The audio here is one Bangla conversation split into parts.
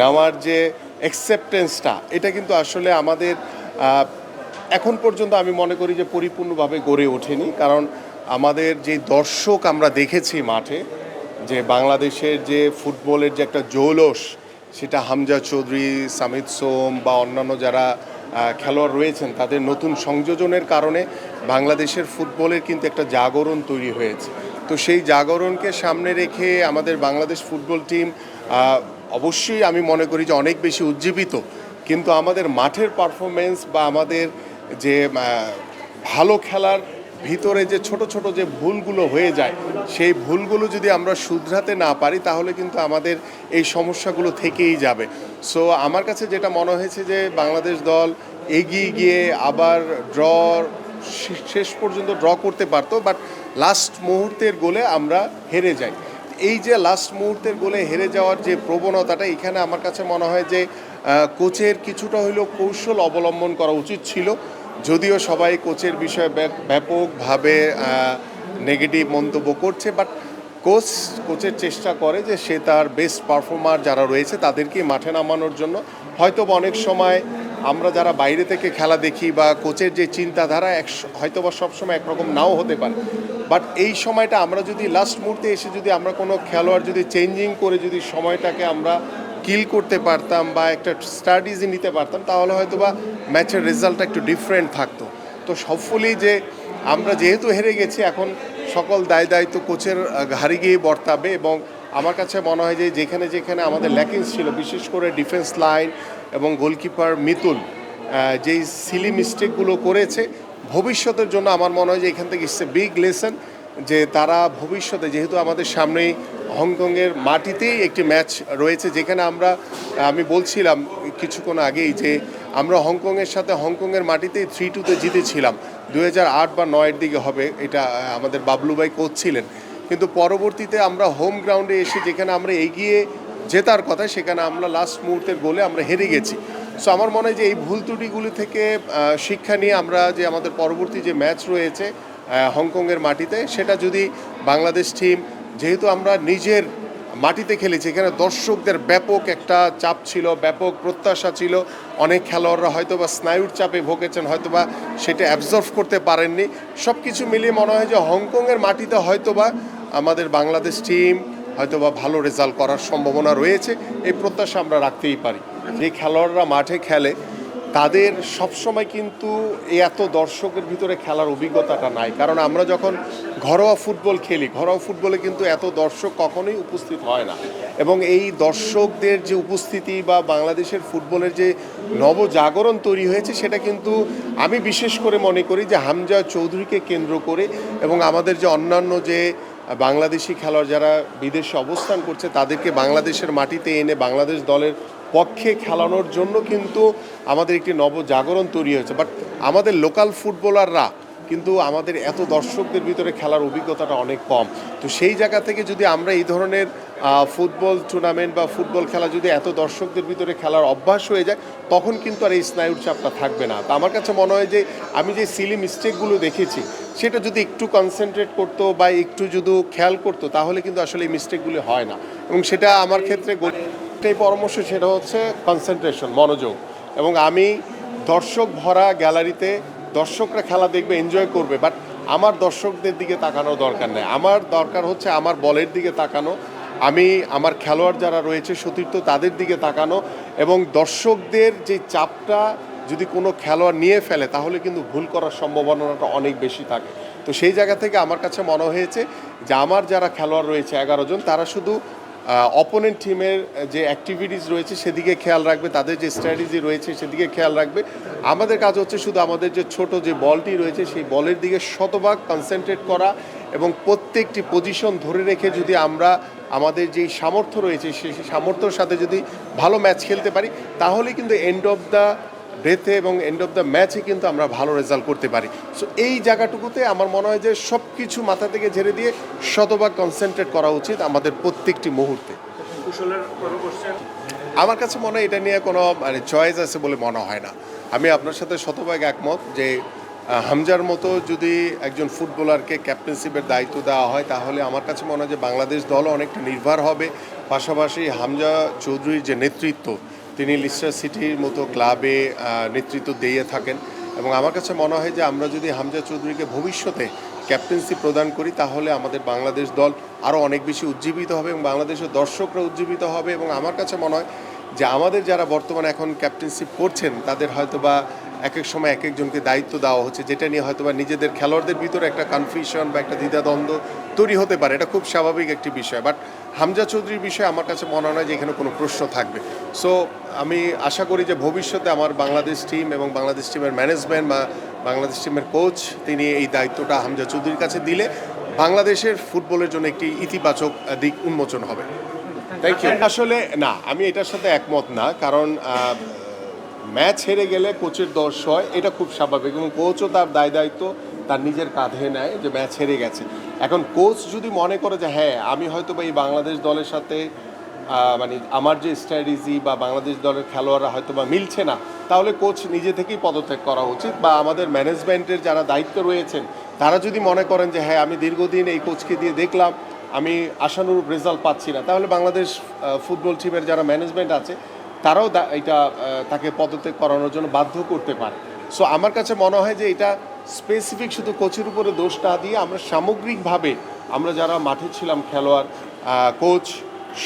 নেওয়ার যে অ্যাকসেপ্টেন্সটা এটা কিন্তু আসলে আমাদের এখন পর্যন্ত আমি মনে করি যে পরিপূর্ণভাবে গড়ে ওঠেনি। কারণ আমাদের যে দর্শক আমরা দেখেছি মাঠে, যে বাংলাদেশের যে ফুটবলের যে একটা জৌলস, সেটা হামজা চৌধুরী সামিদ সোম বা অন্যান্য যারা খেলোয়াড় রয়েছেন, তাদের নতুন সংযোজনের কারণে বাংলাদেশের ফুটবলের কিন্তু একটা জাগরণ তৈরি হয়েছে। তো সেই জাগরণকে সামনে রেখে আমাদের বাংলাদেশ ফুটবল টিম অবশ্যই আমি মনে করি যে অনেক বেশি উজ্জীবিত, কিন্তু আমাদের মাঠের পারফরমেন্স বা আমাদের যে ভালো খেলার ভিতরে যে ছোট ছোট যে ভুলগুলো হয়ে যায়, সেই ভুলগুলো যদি আমরা শুধরাতে না পারি, তাহলে কিন্তু আমাদের এই সমস্যাগুলো থেকেই যাবে। সো আমার কাছে যেটা মনে হয়েছে যে, বাংলাদেশ দল এগিয়ে গিয়ে আবার ড্র শেষ পর্যন্ত ড্র করতে পারতো বাট লাস্ট মুহূর্তের গোলে আমরা হেরে যাই। এই যে লাস্ট মুহূর্তের গোলে হেরে যাওয়ার যে প্রবণতাটা, এখানে আমার কাছে মনে হয় যে কোচের কিছুটা হইলেও কৌশল অবলম্বন করা উচিত ছিল। যদিও সবাই কোচের বিষয়ে ব্যাপ- ব্যাপকভাবে নেগেটিভ মন্তব্য করছে বাট কোচ কোচের চেষ্টা করে যে সে তার বেস্ট পারফর্মার যারা রয়েছে তাদেরকে মাঠে নামানোর জন্য। হয়তো অনেক সময় আমরা যারা বাইরে থেকে খেলা দেখি বা কোচের যে চিন্তাধারা এক হয়তো বা সবসময় একরকম নাও হতে পারে। বাট এই সময়টা আমরা যদি লাস্ট মুহূর্তে এসে যদি আমরা কোনো খেলোয়াড় যদি চেঞ্জিং করে যদি সময়টাকে আমরা কিল করতে পারতাম বা একটা স্ট্র্যাটেজি নিতে পারতাম, তাহলে হয়তো বা ম্যাচের রেজাল্টটা একটু ডিফারেন্ট থাকতো। তো সবফুলি যে আমরা যেহেতু হেরে গেছি, এখন সকল দায় দায়িত্ব কোচের ঘাড়ে গিয়ে বর্তাবে এবং আমার কাছে মনে হয় যে যেখানে যেখানে আমাদের ল্যাকিংস ছিল, বিশেষ করে ডিফেন্স লাইন এবং গোলকিপার মিতুল যেই সিলি মিস্টেকগুলো করেছে ভবিষ্যতের জন্য আমার মনে হয় যে এখান থেকে ইটস এ বিগ লেসন যে তারা ভবিষ্যতে, যেহেতু আমাদের সামনেই হংকংয়ের মাটিতেই একটি ম্যাচ রয়েছে, যেখানে আমরা, আমি বলছিলাম কিছুক্ষণ আগেই যে আমরা হংকংয়ের সাথে হংকংয়ের মাটিতেই থ্রি টুতে জিতেছিলাম। দু আট বা নয়ের দিকে হবে এটা আমাদের বাবলু ভাই কোচ ছিলেন। কিন্তু পরবর্তীতে আমরা হোম গ্রাউন্ডে এসে যেখানে আমরা এগিয়ে জেতার কথা, সেখানে আমরা লাস্ট মুহূর্তের গোলে আমরা হেরে গেছি। সো আমার মনে হয় যে এই ভুল ত্রুটিগুলি থেকে শিক্ষা নিয়ে আমরা যে আমাদের পরবর্তী যে ম্যাচ রয়েছে হংকংয়ের মাটিতে, সেটা যদি বাংলাদেশ টিম যেহেতু আমরা নিজের মাটিতে খেলেছি, এখানে দর্শকদের ব্যাপক একটা চাপ ছিল, ব্যাপক প্রত্যাশা ছিল, অনেক খেলোয়াড়রা হয়তো বা স্নায়ুর চাপে ভোগেছেন হয়তো বা সেটা অ্যাবজর্ভ করতে পারেননি। সব কিছু মিলিয়ে মনে হয় যে হংকংয়ের মাটিতে হয়তো বা আমাদের বাংলাদেশ টিম হয়তো বা ভালো রেজাল্ট করার সম্ভাবনা রয়েছে, এই প্রত্যাশা আমরা রাখতেই পারি। যে খেলোয়াড়রা মাঠে খেলে, তাদের সবসময় কিন্তু এত দর্শকের ভিতরে খেলার অভিজ্ঞতাটা নাই। কারণ আমরা যখন ঘরোয়া ফুটবল খেলি, ঘরোয়া ফুটবলে কিন্তু এত দর্শক কখনোই উপস্থিত হয় না। এবং এই দর্শকদের যে উপস্থিতি বা বাংলাদেশের ফুটবলের যে নবজাগরণ তৈরি হয়েছে, সেটা কিন্তু আমি বিশেষ করে মনে করি যে হামজা চৌধুরীকে কেন্দ্র করে এবং আমাদের যে অন্যান্য যে বাংলাদেশি খেলোয়াড় যারা বিদেশে অবস্থান করছে, তাদেরকে বাংলাদেশের মাটিতে এনে বাংলাদেশ দলের পক্ষে খেলানোর জন্য কিন্তু আমাদের একটি নবজাগরণ তৈরি হয়েছে। বাট আমাদের লোকাল ফুটবলাররা কিন্তু আমাদের এত দর্শকদের ভিতরে খেলার অভিজ্ঞতাটা অনেক কম। তো সেই জায়গা থেকে যদি আমরা এই ধরনের ফুটবল টুর্নামেন্ট বা ফুটবল খেলা যদি এত দর্শকদের ভিতরে খেলার অভ্যাস হয়ে যায়, তখন কিন্তু আর এই স্নায়ুর চাপটা থাকবে না। তো আমার কাছে মনে হয় যে, আমি যে সিলি মিস্টেকগুলো দেখেছি, সেটা যদি একটু কনসেন্ট্রেট করতো বা একটু যদি খেয়াল করতো, তাহলে কিন্তু আসলে এই মিস্টেকগুলি হয় না। এবং সেটা আমার ক্ষেত্রে গো- একটাই পরামর্শ, সেটা হচ্ছে কনসেন্ট্রেশন মনোযোগ। এবং আমি দর্শক ভরা গ্যালারিতে দর্শকরা খেলা দেখবে এনজয় করবে বাট আমার দর্শকদের দিকে তাকানো দরকার নেই। আমার দরকার হচ্ছে আমার বলের দিকে তাকানো। আমি, আমার খেলোয়াড় যারা রয়েছে, সতীর্থ, তাদের দিকে তাকানো এবং দর্শকদের যে চাপটা যদি কোনো খেলোয়াড় নিয়ে ফেলে, তাহলে কিন্তু ভুল করার সম্ভাবনাটা অনেক বেশি থাকে। তো সেই জায়গা থেকে আমার কাছে মনে হয়েছে যে, আমার যারা খেলোয়াড় রয়েছে, এগারো জন, তারা শুধু অপোনেন্ট টিমের যে অ্যাক্টিভিটিস রয়েছে সেদিকে খেয়াল রাখবে, তাদের যে স্ট্র্যাটেজি রয়েছে সেদিকে খেয়াল রাখবে। আমাদের কাজ হচ্ছে শুধু আমাদের যে ছোট যে বলটি রয়েছে, সেই বলের দিকে শতভাগ কনসেন্ট্রেট করা এবং প্রত্যেকটি পজিশন ধরে রেখে যদি আমরা আমাদের যেই সামর্থ্য রয়েছে সেই সামর্থ্যর সাথে যদি ভালো ম্যাচ খেলতে পারি তাহলে কিন্তু এন্ড অফ দ্য ডেতে এবং এন্ড অফ দ্য ম্যাচে কিন্তু আমরা ভালো রেজাল্ট করতে পারি। সো এই জায়গাটুকুতে আমার মনে হয় যে সব কিছু মাথা থেকে ঝেড়ে দিয়ে শতভাগ কনসেন্ট্রেট করা উচিত আমাদের প্রত্যেকটি মুহূর্তে। আমার কাছে মনে হয় এটা নিয়ে কোনো মানে চয়েস আছে বলে মনে হয় না। আমি আপনার সাথে শতভাগ একমত যে হামজার মতো যদি একজন ফুটবলারকে ক্যাপ্টেনশিপের দায়িত্ব দেওয়া হয় তাহলে আমার কাছে মনে হয় যে বাংলাদেশ দলও অনেকটা নির্ভর হবে। পাশাপাশি হামজা চৌধুরীর যে নেতৃত্ব তিনি লিস্টার সিটির মতো ক্লাবে নেতৃত্ব দিয়ে থাকেন এবং আমার কাছে মনে হয় যে আমরা যদি হামজা চৌধুরীকে ভবিষ্যতে ক্যাপ্টেন্সি প্রদান করি, তাহলে আমাদের বাংলাদেশ দল আরও অনেক বেশি উজ্জীবিত হবে এবং বাংলাদেশের দর্শকরা উজ্জীবিত হবে এবং আমার কাছে মনে হয় যে আমাদের যারা বর্তমানে এখন ক্যাপ্টেন্সি করছেন, তাদের হয়তোবা এক এক সময় এক একজনকে দায়িত্ব দেওয়া হচ্ছে যেটা নিয়ে হয়তো বা নিজেদের খেলোয়াড়দের ভিতরে একটা কনফিউশন বা একটা দ্বিধাদ্বন্দ্ব তৈরি হতে পারে। এটা খুব স্বাভাবিক একটি বিষয়। বাট হামজা চৌধুরীর বিষয়ে আমার কাছে মনে হয় যে এখানে কোনো প্রশ্ন থাকবে। সো আমি আশা করি যে ভবিষ্যতে আমার বাংলাদেশ টিম এবং বাংলাদেশ টিমের ম্যানেজমেন্ট বা বাংলাদেশ টিমের কোচ তিনি এই দায়িত্বটা হামজা চৌধুরীর কাছে দিলে বাংলাদেশের ফুটবলের জন্য একটি ইতিবাচক দিক উন্মোচন হবে। থ্যাংক ইউ আসলে না আমি এটার সাথে একমত না কারণ ম্যাচ হেরে গেলে কোচের দোষ হয়, এটা খুব স্বাভাবিক এবং কোচও তার দায় দায়িত্ব, তার নিজের কাঁধে নেয় যে ম্যাচ হেরে গেছে। এখন কোচ যদি মনে করে যে হ্যাঁ আমি হয়তো বা এই বাংলাদেশ দলের সাথে মানে আমার যে স্ট্র্যাটেজি বা বাংলাদেশ দলের খেলোয়াড়রা হয়তো বা মিলছে না, তাহলে কোচ নিজে থেকেই পদত্যাগ করা উচিত বা আমাদের ম্যানেজমেন্টের যারা দায়িত্ব রয়েছেন, তারা যদি মনে করেন যে হ্যাঁ আমি দীর্ঘদিন এই কোচকে দিয়ে দেখলাম, আমি আশানুরূপ রেজাল্ট পাচ্ছি না, তাহলে বাংলাদেশ ফুটবল টিমের যারা ম্যানেজমেন্ট আছে তারাও এটা তাকে পদত্যাগ করানোর জন্য বাধ্য করতে পারে। সো আমার কাছে মনে হয় যে এটা স্পেসিফিক শুধু কোচের উপরে দোষ না দিয়ে আমরা সামগ্রিকভাবে আমরা যারা মাঠে ছিলাম খেলোয়াড় কোচ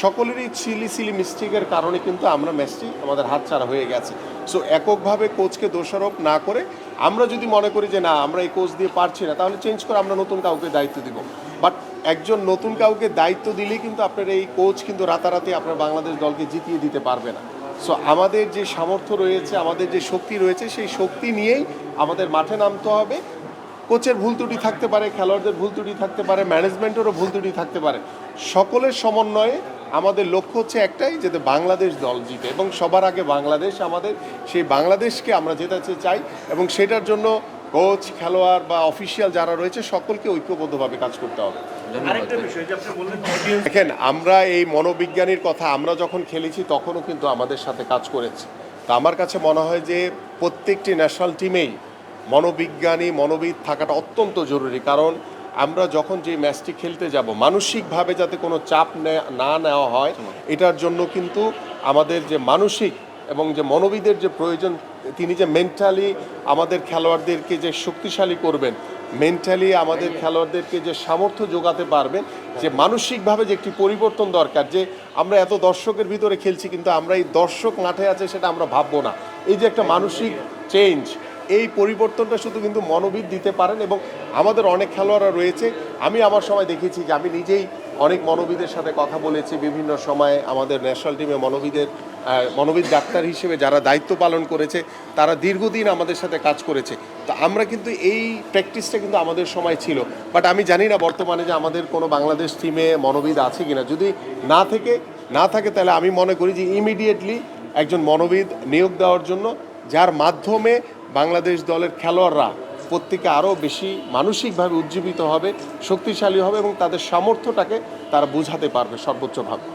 সকলেরই চিলি সিলি মিস্টেকের কারণে কিন্তু আমরা ম্যাচটি আমাদের হাতছাড়া হয়ে গেছে। সো এককভাবে কোচকে দোষারোপ না করে আমরা যদি মনে করি যে না, আমরা এই কোচ দিয়ে পারছি না, তাহলে চেঞ্জ করে আমরা নতুন কাউকে দায়িত্ব দিব। বাট একজন নতুন কাউকে দায়িত্ব দিলেই কিন্তু আপনার এই কোচ কিন্তু রাতারাতি আপনার বাংলাদেশ দলকে জিতিয়ে দিতে পারবে না। সো আমাদের যে সামর্থ্য রয়েছে, আমাদের যে শক্তি রয়েছে, সেই শক্তি নিয়েই আমাদের মাঠে নামতে হবে। কোচের ভুল ত্রুটি থাকতে পারে, খেলোয়াড়দের ভুল ত্রুটি থাকতে পারে, ম্যানেজমেন্টেরও ভুল ত্রুটি থাকতে পারে। সকলের সমন্বয়ে আমাদের লক্ষ্য হচ্ছে একটাই, যাতে বাংলাদেশ দল জিতে। এবং সবার আগে বাংলাদেশ আমাদের, সেই বাংলাদেশকে আমরা জেতাতে চাই। এবং সেটার জন্য কোচ, খেলোয়াড় বা অফিসিয়াল যারা রয়েছে, সকলকে ঐক্যবদ্ধভাবে কাজ করতে হবে। আরেকটা বিষয় যে আপনি বললেন অডিয়েন্স দেখেন আমরা এই মনোবিজ্ঞানীর কথা আমরা যখন খেলেছি তখনও কিন্তু আমাদের সাথে কাজ করেছে। তা আমার কাছে মনে হয় যে প্রত্যেকটি ন্যাশনাল টিমেই মনোবিজ্ঞানী মনোবিদ থাকাটা অত্যন্ত জরুরি। কারণ আমরা যখন যে ম্যাচটি খেলতে যাব মানসিকভাবে যাতে কোনো চাপ নে- না নেওয়া হয় এটার জন্য কিন্তু আমাদের যে মানসিক এবং যে মনোবিদের যে প্রয়োজন তিনি যে মেন্টালি আমাদের খেলোয়াড়দেরকে যে শক্তিশালী করবেন মেন্টালি আমাদের খেলোয়াড়দেরকে যে সামর্থ্য যোগাতে পারবেন, যে মানসিকভাবে যে একটি পরিবর্তন দরকার, যে আমরা এত দর্শকের ভিতরে খেলছি কিন্তু আমরা এই দর্শক মাঠে আছে সেটা আমরা ভাববো না। এই যে একটা মানসিক চেঞ্জ এই পরিবর্তনটা শুধু কিন্তু মনোবিদ দিতে পারেন এবং আমাদের অনেক খেলোয়াড়রা রয়েছে। আমি আমার সময় দেখেছি যে আমি নিজেই অনেক মনোবিদের সাথে কথা বলেছি বিভিন্ন সময়ে আমাদের ন্যাশনাল টিমে মনোবিদের মনোবিদ ডাক্তার হিসেবে যারা দায়িত্ব পালন করেছে, তারা দীর্ঘদিন আমাদের সাথে কাজ করেছে। তো আমরা কিন্তু এই প্র্যাকটিসটা কিন্তু আমাদের সময় ছিল। বাট আমি জানি না বর্তমানে যে আমাদের কোনো বাংলাদেশ টিমে মনোবিদ আছে কিনা। যদি না থেকে, না থাকে তাহলে আমি মনে করি যে ইমিডিয়েটলি একজন মনোবিদ নিয়োগ দেওয়ার জন্য, যার মাধ্যমে বাংলাদেশ দলের খেলোয়াড়রা প্রত্যেকে আরও বেশি মানসিকভাবে উজ্জীবিত হবে, শক্তিশালী হবে এবং তাদের সামর্থ্যটাকে তারা বোঝাতে পারবে সর্বোচ্চভাবে